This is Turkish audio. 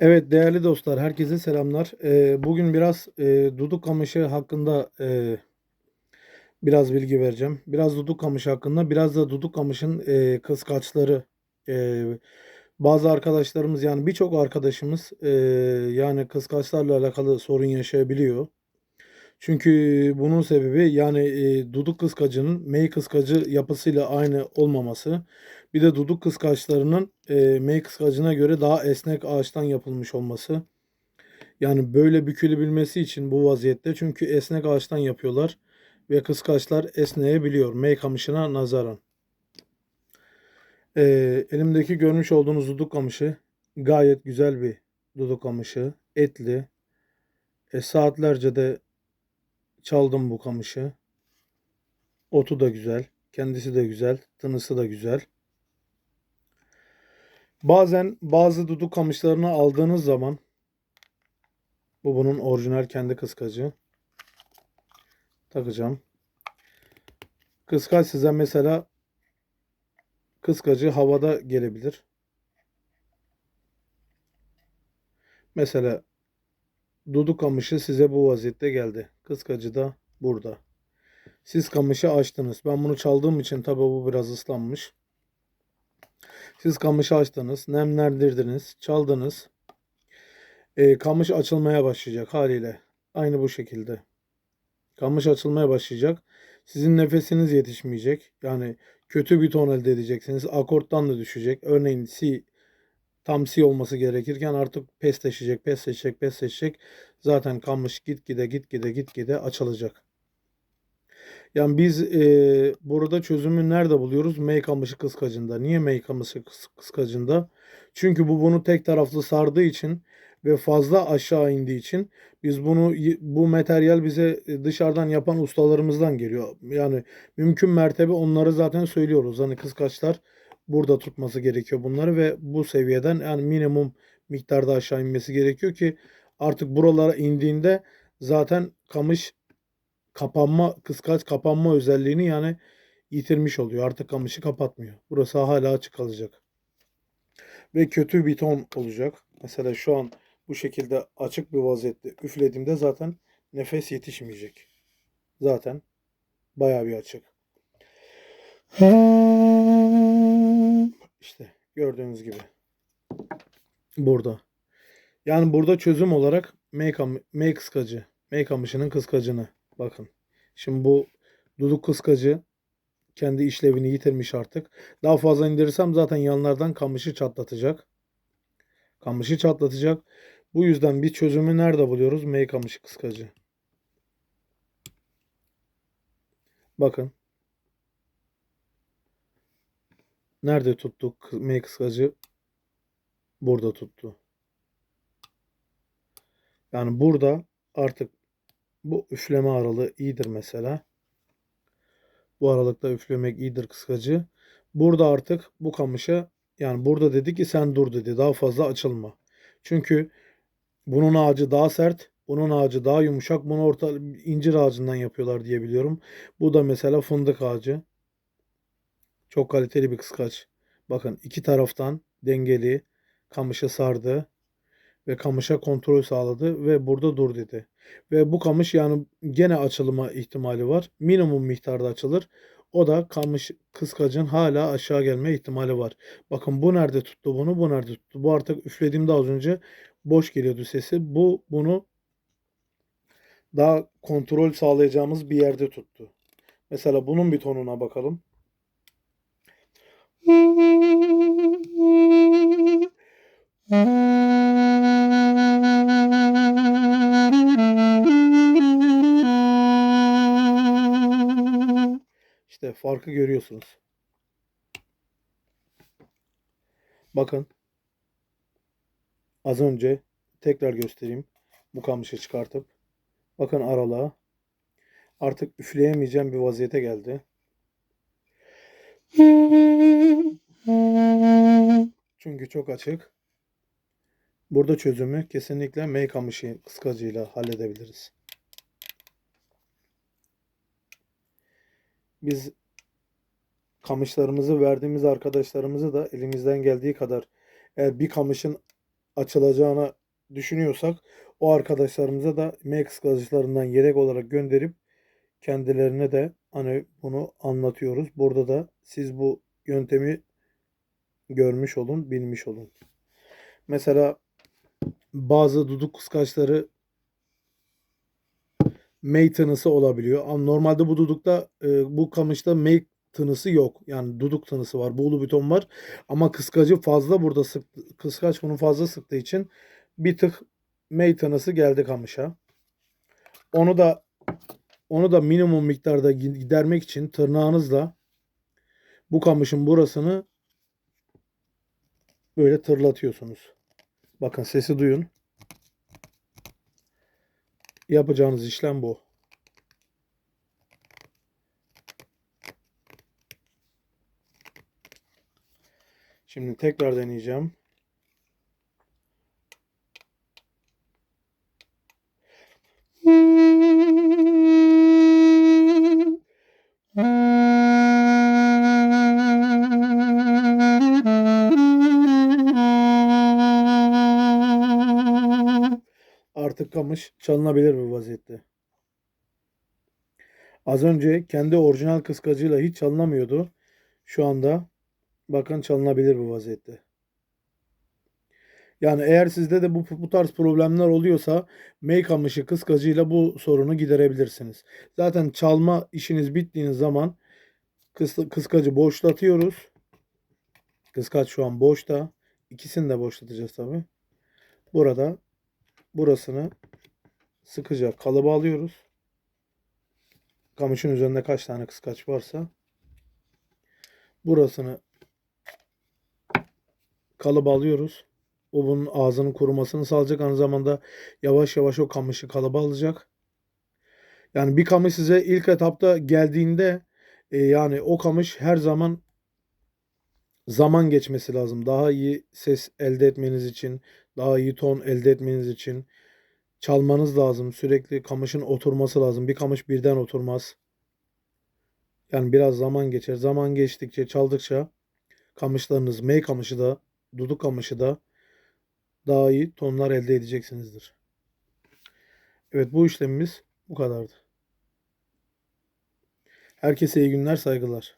Evet değerli dostlar herkese selamlar. Eee, bugün biraz, eee, duduk kamışı hakkında, eee, biraz bilgi vereceğim. Biraz duduk kamışı hakkında, biraz da duduk kamışın, eee, kıskaçları. Eee, bazı arkadaşlarımız yani birçok arkadaşımız, eee, yani kıskaçlarla alakalı sorun yaşayabiliyor. Çünkü bunun sebebi yani, eee, duduk kıskacının mey kıskacı yapısıyla aynı olmaması. Bir de duduk kıskaçlarının, eee, mey kıskacına göre daha esnek ağaçtan yapılmış olması. Yani böyle bükülebilmesi için bu vaziyette çünkü esnek ağaçtan yapıyorlar ve kıskaçlar esneyebiliyor mey kamışına nazaran. Eee, elimdeki görmüş olduğunuz duduk kamışı gayet güzel bir duduk kamışı. Etli. E, saatlerce de çaldım bu kamışı. Otu da güzel. Kendisi de güzel. Tınısı da güzel. Bazen bazı duduk kamışlarını aldığınız zaman bu bunun orijinal kendi kıskacı. Takacağım. Kıskaç size mesela kıskacı havada gelebilir. Mesela duduk kamışı size bu vaziyette geldi. Kıskacı da burada. Siz kamışı açtınız. Ben bunu çaldığım için tabi bu biraz ıslanmış. Siz kamışı açtınız, nemlendirdiniz, çaldınız. E, kamış açılmaya başlayacak haliyle. Aynı bu şekilde. Kamış açılmaya başlayacak. Sizin nefesiniz yetişmeyecek. Yani kötü bir ton elde edeceksiniz. Akorttan da düşecek. Örneğin si tam si olması gerekirken artık pesleşecek, pesleşecek, pesleşecek. Zaten kamış gitgide gitgide gitgide açılacak. Yani biz e, burada çözümü nerede buluyoruz? Mey kamışı kıskacında. Niye mey kamışı kıs- kıskacında? Çünkü bu bunu tek taraflı sardığı için ve fazla aşağı indiği için biz bunu bu materyal bize e, dışarıdan yapan ustalarımızdan geliyor. Yani mümkün mertebe onları zaten söylüyoruz. Hani kıskaçlar burada tutması gerekiyor bunları ve bu seviyeden yani minimum miktarda aşağı inmesi gerekiyor ki artık buralara indiğinde zaten kamış kapanma kıskaç kapanma özelliğini yani yitirmiş oluyor. Artık kamışı kapatmıyor. Burası hala açık kalacak. Ve kötü bir ton olacak. Mesela şu an bu şekilde açık bir vaziyette üflediğimde zaten nefes yetişmeyecek. Zaten bayağı bir açık. İşte gördüğünüz gibi. Burada. Yani burada çözüm olarak kam- May kıskacı. May kamışının kıskacını. Bakın. Şimdi bu duduk kıskacı kendi işlevini yitirmiş artık. Daha fazla indirirsem zaten yanlardan kamışı çatlatacak. Kamışı çatlatacak. Bu yüzden bir çözümü nerede buluyoruz? May kamışı kıskacı. Bakın. Nerede tuttuk May kıskacı? Burada tuttu. Yani burada artık bu üfleme aralığı iyidir mesela. Bu aralıkta üflemek iyidir kıskacı. Burada artık bu kamışa yani burada dedi ki sen dur dedi. Daha fazla açılma. Çünkü bunun ağacı daha sert. Bunun ağacı daha yumuşak. Bunu orta incir ağacından yapıyorlar diye biliyorum. Bu da mesela fındık ağacı. Çok kaliteli bir kıskaç. Bakın iki taraftan dengeli kamışa sardı ve kamışa kontrol sağladı ve burada dur dedi. Ve bu kamış yani gene açılma ihtimali var. Minimum miktarda açılır. O da kamış kıskacın hala aşağı gelme ihtimali var. Bakın bu nerede tuttu bunu, bu nerede tuttu. Bu artık üflediğimde az önce boş geliyordu sesi. Bu bunu daha kontrol sağlayacağımız bir yerde tuttu. Mesela bunun bir tonuna bakalım. İşte farkı görüyorsunuz. Bakın. Az önce tekrar göstereyim. Bu kamışı çıkartıp. Bakın aralığa. Artık üfleyemeyeceğim bir vaziyete geldi. Çünkü çok açık. Burada çözümü kesinlikle mey kamışı kıskacıyla halledebiliriz. Biz kamışlarımızı verdiğimiz arkadaşlarımızı da elimizden geldiği kadar eğer bir kamışın açılacağını düşünüyorsak o arkadaşlarımıza da M kıskacılarından yedek olarak gönderip kendilerine de hani bunu anlatıyoruz. Burada da siz bu yöntemi görmüş olun, bilmiş olun. Mesela bazı duduk kıskaçları May tınısı olabiliyor. Normalde bu dudukta e, bu kamışta May tınısı yok. Yani duduk tınısı var. Buğulu buton var. Ama kıskacı fazla burada sık kıskaç bunu fazla sıktığı için bir tık May tınısı geldi kamışa. Onu da onu da minimum miktarda gidermek için tırnağınızla bu kamışın burasını böyle tırlatıyorsunuz. Bakın sesi duyun. Yapacağınız işlem bu. Şimdi tekrar deneyeceğim. Artık çalınabilir bir vaziyette. Az önce kendi orijinal kıskacıyla hiç çalınamıyordu. Şu anda bakın çalınabilir bir vaziyette. Yani eğer sizde de bu, bu tarz problemler oluyorsa May kamışı kıskacıyla bu sorunu giderebilirsiniz. Zaten çalma işiniz bittiğiniz zaman kıs, kıskacı boşlatıyoruz. Kıskaç şu an boşta. İkisini de boşlatacağız tabi. Burada burasını sıkıca kalıba alıyoruz. Kamışın üzerinde kaç tane kıskaç varsa burasını kalıba alıyoruz. O bunun ağzının kurumasını sağlayacak. Aynı zamanda yavaş yavaş o kamışı kalıba alacak. Yani bir kamış size ilk etapta geldiğinde e, yani o kamış her zaman zaman geçmesi lazım. Daha iyi ses elde etmeniz için, daha iyi ton elde etmeniz için çalmanız lazım. Sürekli kamışın oturması lazım. Bir kamış birden oturmaz. Yani biraz zaman geçer. Zaman geçtikçe, çaldıkça kamışlarınız, mey kamışı da, duduk kamışı da daha iyi tonlar elde edeceksinizdir. Evet bu işlemimiz bu kadardı. Herkese iyi günler, saygılar.